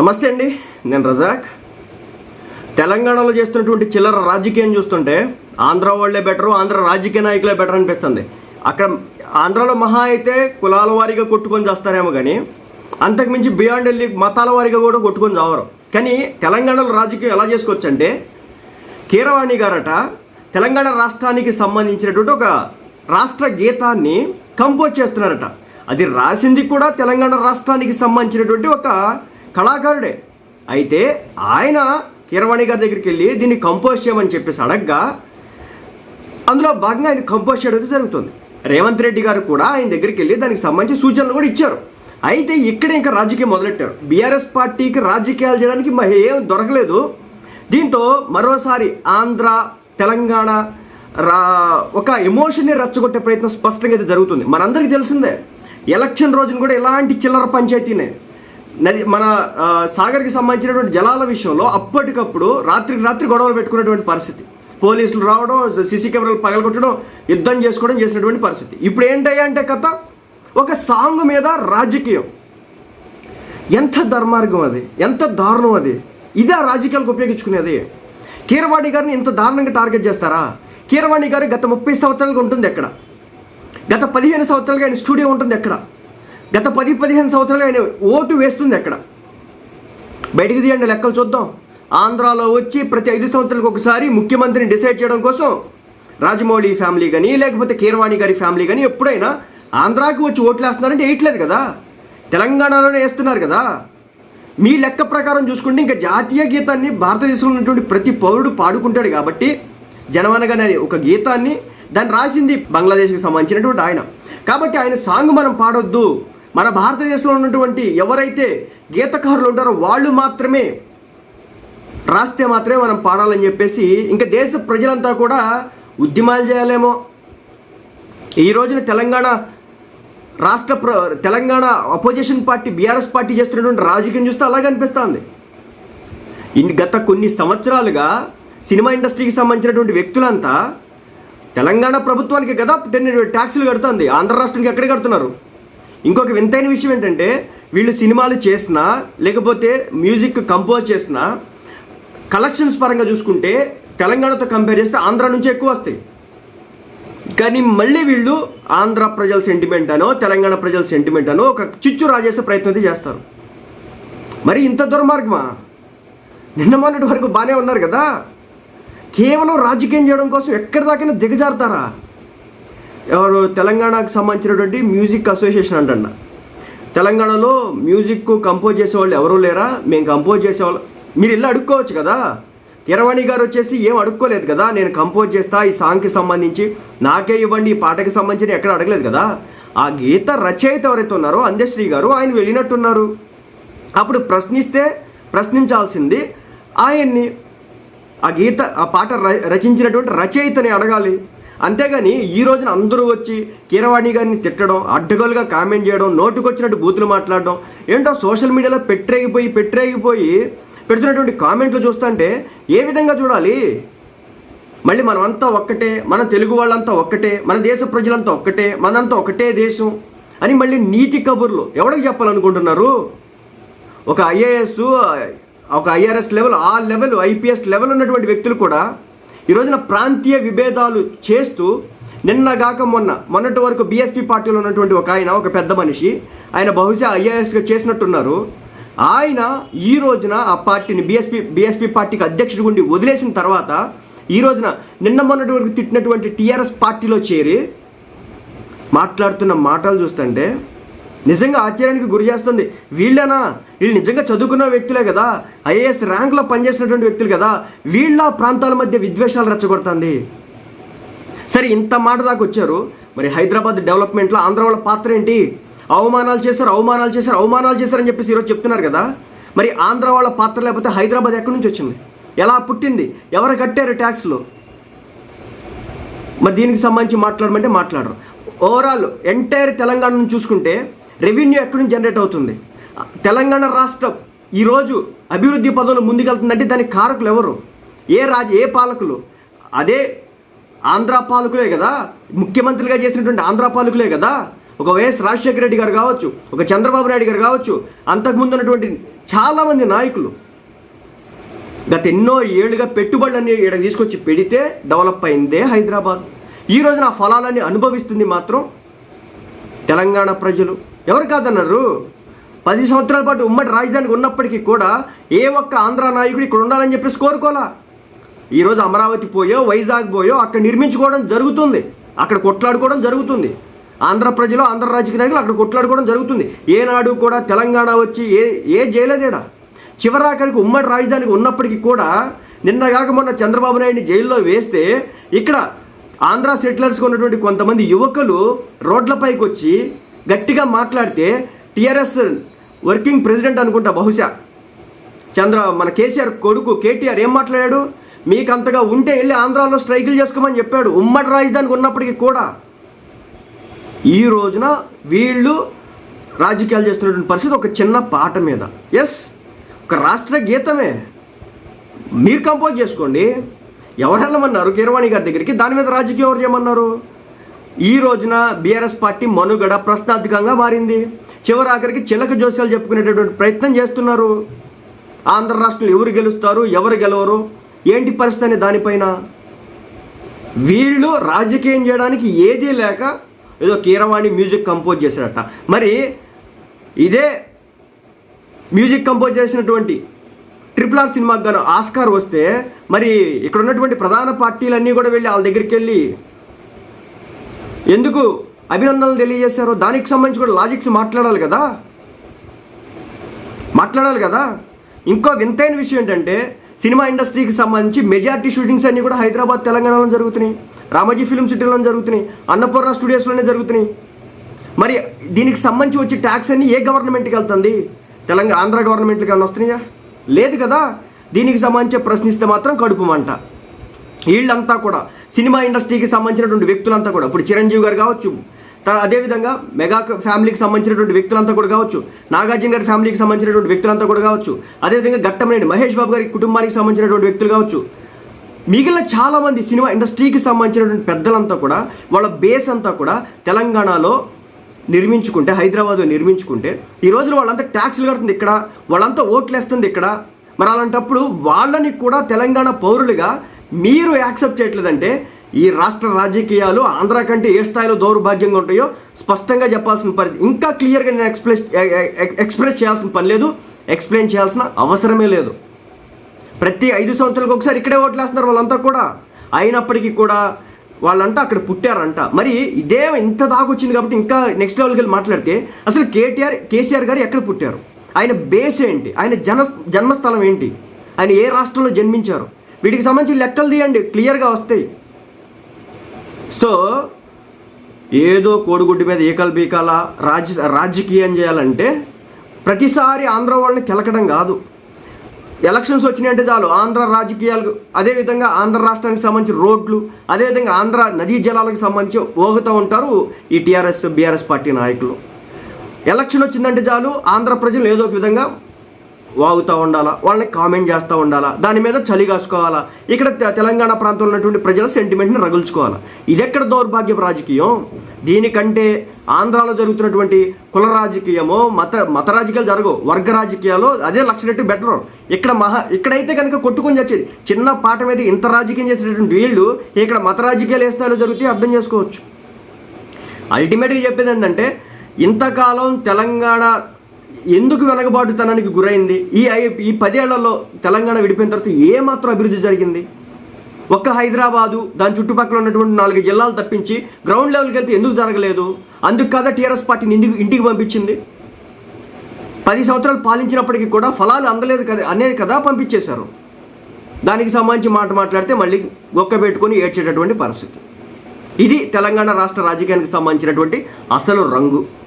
నమస్తే అండి నేను రజాక్. తెలంగాణలో చేస్తున్నటువంటి చిల్లర రాజకీయం చూస్తుంటే ఆంధ్ర వాళ్ళే బెటరు ఆంధ్ర రాజకీయ నాయకులే బెటర్ అనిపిస్తుంది. అక్కడ ఆంధ్రలో మహా అయితే కులాల వారీగా కొట్టుకొని చేస్తారేమో కానీ అంతకుమించి బియాండ్ వెళ్ళి మతాల వారీగా కూడా కొట్టుకొని చావరు. కానీ తెలంగాణలో రాజకీయం ఎలా చేసుకోవచ్చంటే కీరవాణి గారట తెలంగాణ రాష్ట్రానికి సంబంధించినటువంటి ఒక రాష్ట్ర గీతాన్ని కంపోజ్ చేస్తున్నారట. అది రాసింది కూడా తెలంగాణ రాష్ట్రానికి సంబంధించినటువంటి ఒక కళాకారుడే. అయితే ఆయన కీరవాణి గారి దగ్గరికి వెళ్ళి దీన్ని కంపోజ్ చేయమని చెప్పేసి అడగ్గా అందులో భాగంగా ఆయన కంపోజ్ చేయడం అయితే జరుగుతుంది. రేవంత్ రెడ్డి గారు కూడా ఆయన దగ్గరికి వెళ్ళి దానికి సంబంధించి సూచనలు కూడా ఇచ్చారు. అయితే ఇక్కడే ఇంకా రాజకీయం మొదలెట్టారు. బీఆర్ఎస్ పార్టీకి రాజకీయాలు చేయడానికి ఏం దొరకలేదు. దీంతో మరోసారి ఆంధ్ర తెలంగాణ రా ఒక ఎమోషన్ని రెచ్చగొట్టే ప్రయత్నం స్పష్టంగా అయితే జరుగుతుంది. మనందరికీ తెలిసిందే ఎలక్షన్ రోజున కూడా ఎలాంటి చిల్లర పంచాయతీనే. నది మన సాగర్కి సంబంధించినటువంటి జలాల విషయంలో అప్పటికప్పుడు రాత్రికి రాత్రి గొడవలు పెట్టుకున్నటువంటి పరిస్థితి. పోలీసులు రావడం సీసీ కెమెరాలు పగలగొట్టడం యుద్ధం చేసుకోవడం చేసినటువంటి పరిస్థితి. ఇప్పుడు ఏంటయ్యా అంటే కథ? ఒక సాంగ్ మీద రాజకీయం. ఎంత ధర్మార్గం అది? ఎంత దారుణం అది? ఇదే రాజకీయాలకు ఉపయోగించుకునేది. కీరవాణి గారిని ఇంత దారుణంగా టార్గెట్ చేస్తారా? కీరవాణి గారు గత ముప్పై సంవత్సరాలుగా ఉంటుంది ఎక్కడ? గత పదిహేను సంవత్సరాలుగా ఆయన స్టూడియో ఉంటుంది ఎక్కడ? గత పది పదిహేను సంవత్సరాలు ఆయన ఓటు వేస్తుంది ఎక్కడ బయటికి తీయండి లెక్కలు చూద్దాం. ఆంధ్రాలో వచ్చి ప్రతి ఐదు సంవత్సరాలకు ఒకసారి ముఖ్యమంత్రిని డిసైడ్ చేయడం కోసం రాజమౌళి ఫ్యామిలీ కానీ లేకపోతే కీరవాణి గారి ఫ్యామిలీ కానీ ఎప్పుడైనా ఆంధ్రాకి వచ్చి ఓట్లు వేస్తున్నారంటే వేయట్లేదు కదా. తెలంగాణలోనే వేస్తున్నారు కదా. మీ లెక్క ప్రకారం చూసుకుంటే ఇంకా జాతీయ గీతాన్ని భారతదేశంలో ఉన్నటువంటి ప్రతి పౌరుడు పాడుకుంటాడు కాబట్టి జనమనగానే ఒక గీతాన్ని దాన్ని రాసింది బంగ్లాదేశ్కి సంబంధించినటువంటి ఆయన. కాబట్టి ఆయన సాంగ్ మనం పాడొద్దు. మన భారతదేశంలో ఉన్నటువంటి ఎవరైతే గీతకారులు ఉంటారో వాళ్ళు మాత్రమే రాస్తే మాత్రమే మనం పాడాలని చెప్పేసి ఇంకా దేశ ప్రజలంతా కూడా ఉద్యమాలు చేయాలేమో. ఈ రోజున తెలంగాణ రాష్ట్ర ప్ర Telangana opposition party BRS party చేస్తున్నటువంటి రాజకీయం చూస్తే అలాగే అనిపిస్తుంది. ఇన్ని గత కొన్ని సంవత్సరాలుగా సినిమా ఇండస్ట్రీకి సంబంధించినటువంటి వ్యక్తులంతా తెలంగాణ ప్రభుత్వానికి కదా టెన్ ట్యాక్సులు కడుతుంది. ఆంధ్ర రాష్ట్రానికి ఎక్కడ కడుతున్నారు? ఇంకొక వింతైన విషయం ఏంటంటే వీళ్ళు సినిమాలు చేసినా లేకపోతే మ్యూజిక్ కంపోజ్ చేసినా కలెక్షన్స్ పరంగా చూసుకుంటే తెలంగాణతో కంపేర్ చేస్తే ఆంధ్ర నుంచి ఎక్కువ వస్తాయి. కానీ మళ్ళీ వీళ్ళు ఆంధ్ర ప్రజల సెంటిమెంట్ అనో తెలంగాణ ప్రజల సెంటిమెంట్ అనో ఒక చిచ్చు రాజేసే ప్రయత్నం అయితే చేస్తారు. మరి ఇంత దుర్మార్గమా? నిన్న మొన్నటి వరకు బాగానే ఉన్నారు కదా? కేవలం రాజకీయం చేయడం కోసం ఎక్కడి దాకైనా దిగజారుతారా? ఎవరు తెలంగాణకు సంబంధించినటువంటి మ్యూజిక్ అసోసియేషన్ అంటండి తెలంగాణలో మ్యూజిక్ కంపోజ్ చేసేవాళ్ళు ఎవరూ లేరా? మేము కంపోజ్ చేసేవాళ్ళు. మీరు ఇల్లు అడుక్కోవచ్చు కదా? కిరవాణి గారు వచ్చేసి ఏం అడుక్కోలేదు కదా? నేను కంపోజ్ చేస్తా ఈ సాంగ్కి సంబంధించి. నాకే ఇవ్వండి ఈ పాటకి సంబంధించి ఎక్కడ అడగలేదు కదా? ఆ గీత రచయిత ఎవరైతే ఉన్నారో అందశ్రీ గారు ఆయన వెళ్ళినట్టున్నారు. అప్పుడు ప్రశ్నిస్తే ప్రశ్నించాల్సింది ఆయన్ని. ఆ గీత ఆ పాట ర- రచించినటువంటి రచయితని అడగాలి. అంతేగాని ఈ రోజున అందరూ వచ్చి కీరవాణి గారిని తిట్టడం అడ్డగోలుగా కామెంట్ చేయడం నోటుకొచ్చినట్టు బూతులు మాట్లాడడం ఏంటో సోషల్ మీడియాలో పెట్టరేగిపోయి పెట్టరేగిపోయి పెడుతున్నటువంటి కామెంట్లు చూస్తుంటే ఏ విధంగా చూడాలి? మళ్ళీ మనమంతా ఒక్కటే మన తెలుగు వాళ్ళంతా ఒక్కటే మన దేశ ప్రజలంతా ఒక్కటే మనంతా ఒకటే దేశం అని మళ్ళీ నీతి కబుర్లు ఎవరికి చెప్పాలనుకుంటున్నారు? ఒక ఐఏఎస్ ఒక ఐఆర్ఎస్ లెవెల్ ఆ లెవెల్ ఐపీఎస్ లెవెల్ ఉన్నటువంటి వ్యక్తులు కూడా ఈ రోజున ప్రాంతీయ విభేదాలు చేస్తూ నిన్నగాక మొన్న మొన్నటి వరకు బీఎస్పీ పార్టీలో ఉన్నటువంటి ఒక ఆయన ఒక పెద్ద మనిషి ఆయన బహుశా ఐఏఎస్గా చేసినట్టున్నారు. ఆయన ఈ రోజున ఆ పార్టీని బీఎస్పీ బీఎస్పీ పార్టీకి అధ్యక్షుడి గుండి వదిలేసిన తర్వాత ఈ రోజున నిన్న మొన్నటి వరకు తిట్టినటువంటి టీఆర్ఎస్ పార్టీలో చేరి మాట్లాడుతున్న మాటలు చూస్తుంటే నిజంగా ఆశ్చర్యానికి గురి చేస్తుంది. వీళ్ళేనా? వీళ్ళు నిజంగా చదువుకున్న వ్యక్తులే కదా? ఐఏఎస్ ర్యాంక్లో పనిచేసినటువంటి వ్యక్తులు కదా? వీళ్ళ ప్రాంతాల మధ్య విద్వేషాలు రెచ్చగొడుతుంది. సరే ఇంత మాట దాకా వచ్చారు. మరి హైదరాబాద్ డెవలప్మెంట్లో ఆంధ్ర వాళ్ళ పాత్ర ఏంటి? అవమానాలు చేశారు అవమానాలు చేశారు అవమానాలు చేశారని చెప్పేసి ఈరోజు చెప్తున్నారు కదా? మరి ఆంధ్ర వాళ్ళ పాత్ర లేకపోతే హైదరాబాద్ ఎక్కడి నుంచి వచ్చింది? ఎలా పుట్టింది? ఎవరు కట్టారు ట్యాక్స్లు? మరి దీనికి సంబంధించి మాట్లాడమంటే మాట్లాడరు. ఓవరాల్ ఎంటైర్ తెలంగాణ నుంచి చూసుకుంటే రెవెన్యూ ఎక్కడి నుంచి జనరేట్ అవుతుంది. తెలంగాణ రాష్ట్రం ఈరోజు అభివృద్ధి పదంలో ముందుకెళ్తుందంటే దానికి కారకులు ఎవరు? ఏ రాజ ఏ పాలకులు? అదే ఆంధ్ర పాలకులే కదా? ముఖ్యమంత్రిగా చేసినటువంటి ఆంధ్ర పాలకులే కదా? ఒక వైఎస్ రాజశేఖర రెడ్డి గారు కావచ్చు ఒక చంద్రబాబు నాయుడు గారు కావచ్చు అంతకుముందు ఉన్నటువంటి చాలామంది నాయకులు గత ఎన్నో ఏళ్ళుగా పెట్టుబడులన్నీ ఇక్కడ తీసుకొచ్చి పెడితే డెవలప్ అయిందే హైదరాబాద్. ఈ రోజున ఆ ఫలాలన్నీ అనుభవిస్తుంది మాత్రం తెలంగాణ ప్రజలు. ఎవరు కాదన్నారు? పది సంవత్సరాల పాటు ఉమ్మడి రాజధానికి ఉన్నప్పటికీ కూడా ఏ ఒక్క ఆంధ్ర నాయకుడు ఇక్కడ ఉండాలని చెప్పేసి కోరుకోలా. ఈరోజు అమరావతి పోయో వైజాగ్ పోయో అక్కడ నిర్మించుకోవడం జరుగుతుంది. అక్కడ కొట్లాడుకోవడం జరుగుతుంది. ఆంధ్ర ప్రజలు ఆంధ్ర రాజకీయ నాయకులు అక్కడ కొట్లాడుకోవడం జరుగుతుంది. ఏనాడు కూడా తెలంగాణ వచ్చి ఏ ఏ జైలేదేడా? చివరాఖరికి ఉమ్మడి రాజధానికి ఉన్నప్పటికీ కూడా నిన్నగాక మొన్న చంద్రబాబు నాయుడిని జైల్లో వేస్తే ఇక్కడ ఆంధ్ర సెటిలర్స్కి ఉన్నటువంటి కొంతమంది యువకులు రోడ్లపైకి వచ్చి గట్టిగా మాట్లాడితే టీఆర్ఎస్ వర్కింగ్ ప్రెసిడెంట్ అనుకుంటా బహుశా. చంద్ర మన కేసీఆర్ కొడుకు కేటీఆర్ ఏం మాట్లాడాడు? మీకు అంతగా ఉంటే వెళ్ళి ఆంధ్రాలో స్ట్రైకులు చేసుకోమని చెప్పాడు. ఉమ్మడి రాజధానికి ఉన్నప్పటికీ కూడా. ఈ రోజున వీళ్ళు రాజకీయాలు చేస్తున్నటువంటి పరిస్థితి ఒక చిన్న పాట మీద. ఎస్ ఒక రాష్ట్ర గీతమే. మీరు కంపోజ్ చేసుకోండి. ఎవరు వెళ్ళమన్నారు? కీరవాణి గారి దగ్గరికి. దాని మీద రాజకీయం ఎవరు చేయమన్నారు ఈ రోజున బీఆర్ఎస్ పార్టీ మనుగడ ప్రశ్నార్థకంగా మారింది. చివరి ఆఖరికి చిలక జోస్యాలు చెప్పుకునేటటువంటి ప్రయత్నం చేస్తున్నారు. ఆంధ్ర రాష్ట్రంలో ఎవరు గెలుస్తారు ఎవరు గెలవరు ఏంటి పరిస్థితి అనే దానిపైన వీళ్ళు రాజకీయం చేయడానికి ఏదీ లేక ఏదో కీరవాణి మ్యూజిక్ కంపోజ్ చేశారట. మరి ఇదే మ్యూజిక్ కంపోజ్ చేసినటువంటి ట్రిపుల్ ఆర్ సినిమాకి గాను ఆస్కార్ వస్తే మరి ఇక్కడ ఉన్నటువంటి ప్రధాన పార్టీలన్నీ కూడా వెళ్ళి వాళ్ళ దగ్గరికి వెళ్ళి ఎందుకు అభినందనలు తెలియజేశారు? దానికి సంబంధించి కూడా లాజిక్స్ మాట్లాడాలి కదా? మాట్లాడాలి కదా? ఇంకో వింతైన విషయం ఏంటంటే సినిమా ఇండస్ట్రీకి సంబంధించి మెజారిటీ షూటింగ్స్ అన్నీ కూడా హైదరాబాద్ తెలంగాణలో జరుగుతున్నాయి. రామోజీ ఫిల్మ్ సిటీలో జరుగుతున్నాయి. అన్నపూర్ణ స్టూడియోస్లోనే జరుగుతున్నాయి. మరి దీనికి సంబంధించి వచ్చే ట్యాక్స్ అన్నీ ఏ గవర్నమెంట్కి వెళ్తుంది? తెలంగాణ ఆంధ్ర గవర్నమెంట్కి ఏమైనా వస్తున్నాయా? లేదు కదా? దీనికి సంబంధించి ప్రశ్నిస్తే మాత్రం కడుపు మంట. వీళ్ళంతా కూడా సినిమా ఇండస్ట్రీకి సంబంధించినటువంటి వ్యక్తులంతా కూడా ఇప్పుడు చిరంజీవి గారు కావచ్చు అదేవిధంగా మెగా ఫ్యామిలీకి సంబంధించినటువంటి వ్యక్తులంతా కూడా కావచ్చు నాగార్జున గారి ఫ్యామిలీకి సంబంధించినటువంటి వ్యక్తులంతా కూడా కావచ్చు అదేవిధంగా గట్టమనేని మహేష్ బాబు గారి కుటుంబానికి సంబంధించినటువంటి వ్యక్తులు కావచ్చు. మిగిలిన చాలామంది సినిమా ఇండస్ట్రీకి సంబంధించినటువంటి పెద్దలంతా కూడా వాళ్ళ బేస్ అంతా కూడా తెలంగాణలో నిర్మించుకుంటే హైదరాబాద్లో నిర్మించుకుంటే ఈ రోజున వాళ్ళంతా ట్యాక్స్లు కడుతుంది ఇక్కడ వాళ్ళంతా ఓట్లు వేస్తుంది ఇక్కడ. మరి అలాంటప్పుడు వాళ్ళని కూడా తెలంగాణ పౌరులుగా మీరు యాక్సెప్ట్ చేయట్లేదంటే ఈ రాష్ట్ర రాజకీయాలు ఆంధ్ర కంటే ఏ స్థాయిలో దౌర్భాగ్యంగా ఉంటాయో స్పష్టంగా చెప్పాల్సిన పని ఇంకా క్లియర్గా నేను ఎక్స్ప్రెస్ ఎక్స్ప్రెస్ చేయాల్సిన పని లేదు ఎక్స్ప్లెయిన్ చేయాల్సిన అవసరమే లేదు. ప్రతి ఐదు సంవత్సరాలకు ఒకసారి ఇక్కడే ఓట్లేస్తున్నారు వాళ్ళంతా కూడా. అయినప్పటికీ కూడా వాళ్ళంతా అక్కడ పుట్టారంట. మరి ఇదే ఇంత దాకా వచ్చింది కాబట్టి ఇంకా నెక్స్ట్ లెవెల్కి వెళ్ళి మాట్లాడితే అసలు కేటీఆర్ కేసీఆర్ గారు ఎక్కడ పుట్టారు? ఆయన బేస్ ఏంటి? ఆయన జన జన్మస్థలం ఏంటి? ఆయన ఏ రాష్ట్రంలో జన్మించారు? వీటికి సంబంధించి లెక్కలు తీయండి క్లియర్గా వస్తాయి. సో ఏదో కోడిగుడ్డు మీద ఏకలు బీకాల రాజ రాజకీయం చేయాలంటే ప్రతిసారి ఆంధ్ర వాళ్ళని కెలకడం కాదు. ఎలక్షన్స్ వచ్చినాయంటే చాలు ఆంధ్ర రాజకీయాలు అదేవిధంగా ఆంధ్ర రాష్ట్రానికి సంబంధించి రోడ్లు అదేవిధంగా ఆంధ్ర నదీ జలాలకు సంబంధించి ఓగుతూ ఉంటారు ఈ టీఆర్ఎస్ బీఆర్ఎస్ పార్టీ నాయకులు. ఎలక్షన్ వచ్చిందంటే చాలు ఆంధ్ర ప్రజలు ఏదో ఒక విధంగా వాగుతూ ఉండాలా? వాళ్ళని కామెంట్ చేస్తూ ఉండాలా? దాని మీద చలి కాసుకోవాలా? ఇక్కడ తె- తెలంగాణ ప్రాంతంలో ఉన్నటువంటి ప్రజల సెంటిమెంట్ని రగుల్చుకోవాలా? ఇదెక్కడ దౌర్భాగ్యపు రాజకీయం? దీనికంటే ఆంధ్రాలో జరుగుతున్నటువంటి కుల రాజకీయమో మత మత రాజకీయాలు జరగవు. వర్గ రాజకీయాలు అదే లక్షణట్టు బెటర్ ఇక్కడ మహా ఇక్కడైతే కనుక కొట్టుకొని వచ్చేది చిన్న పాట మీద ఇంత రాజకీయం చేసేటటువంటి వీళ్ళు ఇక్కడ మత రాజకీయాలు ఏ స్థాయిలో జరుగుతాయి అర్థం చేసుకోవచ్చు. అల్టిమేట్గా చెప్పేది ఏంటంటే ఇంతకాలం తెలంగాణ ఎందుకు వెనకబాటుతనానికి గురైంది? ఈ ఐ- ఈ పదేళ్ళలో తెలంగాణ విడిపోయిన తర్వాత ఏమాత్రం అభివృద్ధి జరిగింది? ఒక్క హైదరాబాదు దాని చుట్టుపక్కల ఉన్నటువంటి నాలుగు జిల్లాలు తప్పించి గ్రౌండ్ లెవెల్కి వెళ్తే ఎందుకు జరగలేదు? అందుకు కదా టీఆర్ఎస్ పార్టీని ఇంటికి ఇంటికి పంపించింది? పది సంవత్సరాలు పాలించినప్పటికీ కూడా ఫలాలు అందలేదు కదా అనేది కదా పంపించేశారు. దానికి సంబంధించి మాట మాట్లాడితే మళ్ళీ గొక్క పెట్టుకొని ఏడ్చేటటువంటి పరిస్థితి. ఇది తెలంగాణ రాష్ట్ర రాజకీయానికి సంబంధించినటువంటి అసలు రంగు.